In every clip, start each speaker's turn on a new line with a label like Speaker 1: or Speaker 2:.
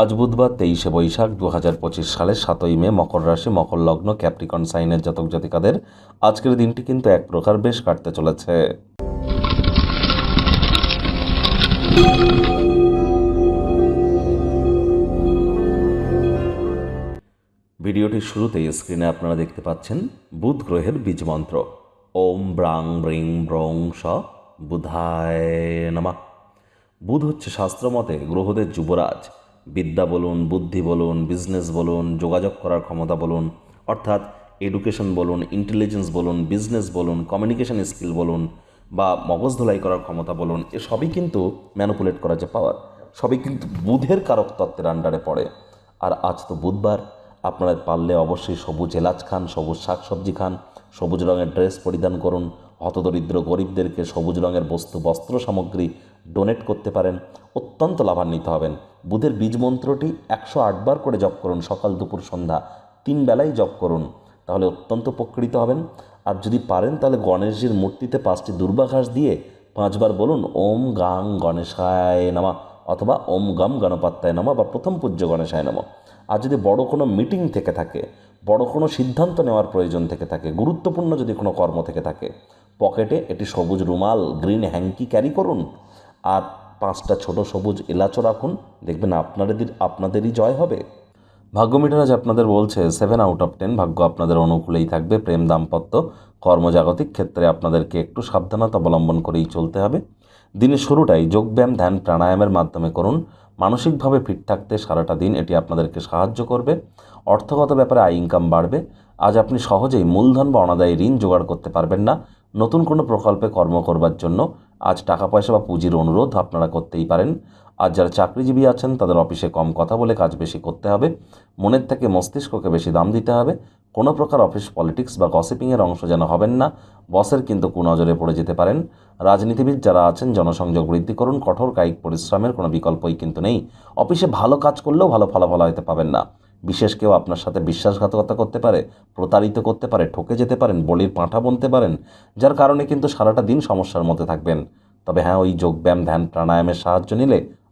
Speaker 1: আজ বুধবার তেইশে বৈশাখ দু হাজার পঁচিশ সালের সাতই মে মকর রাশি, মকর লগ্ন, ক্যাপ্রিকন, সাইনের জাতক জাতিকাদের আজকের দিনটি কিন্তু এক প্রকার বেশ কাটতে চলেছে। ভিডিওটির শুরুতেই স্ক্রিনে আপনারা দেখতে পাচ্ছেন বুধ গ্রহের বীজ মন্ত্র। ওম ব্রাং ব্রিং ব্রং স বুধায় নমঃ। বুধ হচ্ছে শাস্ত্রমতে গ্রহদের যুবরাজ। বিদ্যা বলুন, বুদ্ধি বলুন বিজনেস বলুন, যোগাযোগ করার ক্ষমতা বলুন, অর্থাৎ এডুকেশন বলুন ইন্টেলিজেন্স বলুন বিজনেস বলুন কমিউনিকেশন স্কিল বলুন বা মগজ ধোলাই করার ক্ষমতা বলুন, এ সবই কিন্তু ম্যানুপুলেট করা যে পাওয়ার সবই কিন্তু বুধের কারক তত্ত্বের আন্ডারে পড়ে। আর আজ তো বুধবার, আপনারা পারলে অবশ্যই সবুজ এলাচ খান, সবুজ শাকসবজি খান, সবুজ রঙের ড্রেস পরিধান করুন, হতদরিদ্র গরিবদেরকে সবুজ রঙের বস্তু, বস্ত্র সামগ্রী ডোনেট করতে পারেন, অত্যন্ত লাভান্বিত হবেন। বুধের বীজ মন্ত্রটি একশো আটবার করে জপ করুন সকাল, দুপুর, সন্ধ্যা। তিন বেলায় জপ করুন, তাহলে অত্যন্ত উপকৃত হবেন। আর যদি পারেন, তাহলে গণেশজির মূর্তিতে পাঁচটি দুর্বাঘাস দিয়ে পাঁচবার বলুন, ওম গাং গণেশায় নামা অথবা, ওম গম গণপাত্তায় নামা বা প্রথম পূজ্য গণেশায় নামা। আর যদি বড় কোনো মিটিং থেকে থাকে, বড় কোনো সিদ্ধান্ত নেওয়ার প্রয়োজন থেকে থাকে, গুরুত্বপূর্ণ যদি কোনো কর্ম থেকে থাকে, পকেটে একটি সবুজ রুমাল, গ্রিন হ্যাঙ্কি ক্যারি করুন। আর পাঁচটা ছোট সবুজ এলাচও রাখুন। দেখবেন আপনাদের আপনাদেরই জয় হবে। ভাগ্য মিটার আজ আপনাদের বলছে সেভেন আউট অফ টেন ভাগ্য আপনাদের অনুকূলেই থাকবে। প্রেম দাম্পত্য, কর্মজাগতিক ক্ষেত্রে আপনাদেরকে একটু সাবধানতা অবলম্বন করেই চলতে হবে। দিনের শুরুটাই যোগব্যায়াম, ধ্যান, প্রাণায়ামের মাধ্যমে করুন। মানসিকভাবে ফিট থাকতে সারাটা দিন এটি আপনাদেরকে সাহায্য করবে। অর্থগত ব্যাপারে আয় ইনকাম বাড়বে। আজ আপনি সহজেই মূলধন বা অনাদায়ী ঋণ জোগাড় করতে পারবেন না। নতুন কোনো প্রকল্পে কর্ম করবার জন্য আজ টাকা পয়সা বা পুঁজির অনুরোধ আপনারা করতেই পারেন। আর যারা চাকরিজীবী আছেন, তাদের অফিসে কম কথা বলে কাজ বেশি করতে হবে। মনের থেকে মস্তিষ্ককে বেশি দাম দিতে হবে। কোনো প্রকার অফিস পলিটিক্স বা গসিপিংয়ের অংশ যেন হবেন না। বসের কিন্তু কুনজরে পড়ে যেতে পারেন। রাজনীতিবিদ যারা আছেন, জনসংযোগ বৃদ্ধি করুন। কঠোর কায়িক পরিশ্রমের কোনো বিকল্পই কিন্তু নেই। অফিসে ভালো কাজ করলেও ভালো ফলাফল হয়তো পাবেন না। বিশেষ কেউ আপনার সাথে বিশ্বাসঘাতকতা করতে পারে, প্রতারিত করতে পারে, ঠকে যেতে পারেন, বলির পাঁঠা বনতে পারেন, যার কারণে কিন্তু সারাটা দিন সমস্যার মধ্যে থাকবেন। তবে হ্যাঁ ওই যোগব্যায়াম, ধ্যান, প্রাণায়ামের সাহায্য নিলে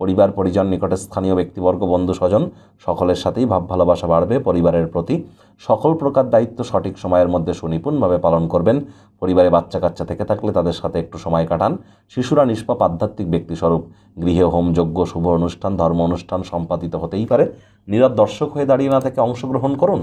Speaker 1: পরিবার, পরিজন, নিকটে স্থানীয় ব্যক্তিবর্গ, বন্ধু, স্বজন সকলের সাথেই ভাব ভালোবাসা বাড়বে। পরিবারের প্রতি সকল প্রকার দায়িত্ব সঠিক সময়ের মধ্যে সুনিপুণভাবে পালন করবেন। পরিবারে বাচ্চা কাচ্চা থেকে থাকলে তাদের সাথে একটু সময় কাটান। শিশুরা নিষ্পাপ, আধ্যাত্মিক ব্যক্তিস্বরূপ গৃহে হোম, যজ্ঞ, শুভ অনুষ্ঠান, ধর্ম অনুষ্ঠান সম্পাদিত হতেই পারে। নীরব দর্শক হয়ে দাঁড়িয়ে না থেকে অংশগ্রহণ করুন।